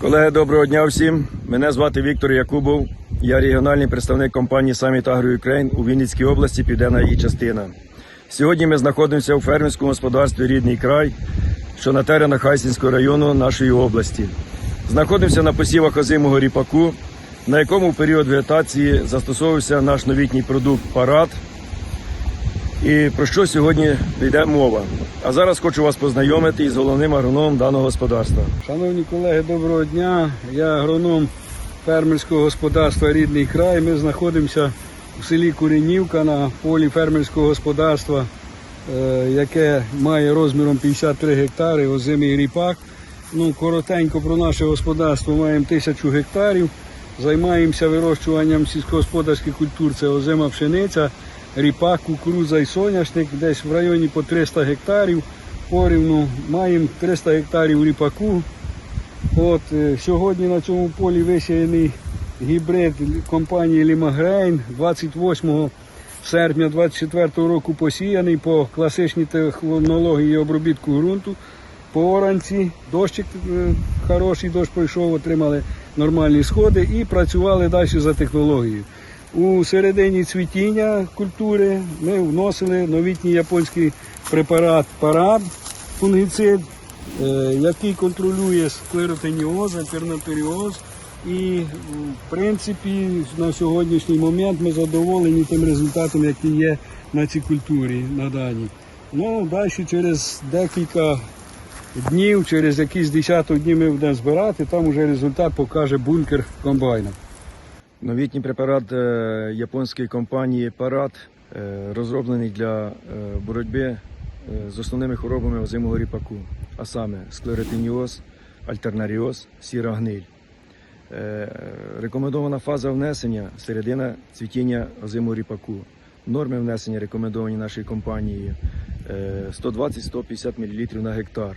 Колеги, доброго дня всім. Мене звати Віктор Якубов. Я регіональний представник компанії Summit Agro Ukraine у Вінницькій області, південна її частина. Сьогодні ми знаходимося у фермерському господарстві Рідний край, що на теренах Хайсінського району нашої області. Знаходимося на посівах озимого ріпаку, на якому в період вегетації застосовувався наш новітній продукт парад. І про що сьогодні йде мова? А зараз хочу вас познайомити із головним агрономом даного господарства. Шановні колеги, доброго дня. Я агроном фермерського господарства Рідний край. Ми знаходимося у селі Куренівка на полі фермерського господарства, е, яке має розміром 53 гектари, озимий ріпак. Ну, коротенько про наше господарство маємо тисячу гектарів. Займаємося вирощуванням сільськогосподарських культур. Це озима пшениця, ріпак, кукурудза і соняшник, десь в районі по 300 гектарів. Порівну маємо 300 гектарів ріпаку, От е, сьогодні на цьому полі висіяний гібрид компанії Лімагрейн 28 серпня 24 року посіяний по класичній технології обробітку ґрунту. По оранці дощик е, хороший, дощ пройшов, отримали нормальні сходи і працювали далі за технологією. У середині цвітіння культури ми вносили новітній японський препарат парад, фунгіцид, е, який контролює склеротеніоз, альтернаторіоз. І в принципі на сьогоднішній момент ми задоволені тим результатом, який є на цій культурі на даній. Ну, далі через декілька днів, через якісь десяток днів ми будемо збирати, там вже результат покаже бункер комбайна. Новітній препарат е, японської компанії Парад е, розроблений для е, боротьби з основними хворобами озимого ріпаку, а саме склеротиніоз, альтернаріоз, сіра гниль. Рекомендована фаза внесення середина цвітіння озимого ріпаку. Норми внесення рекомендовані нашою компанією е, 120-150 мл на гектар.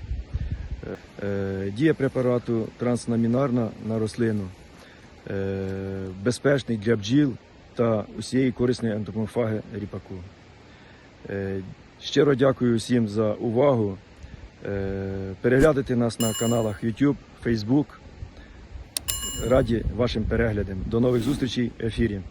Дія препарату трансламінарна на рослину безпечний для бджіл та усієї корисної ентомофаги ріпаку. Е, Щиро дякую всім за увагу. Е, Переглядайте нас на каналах YouTube, Facebook. Раді вашим переглядам. До нових зустрічей в ефірі.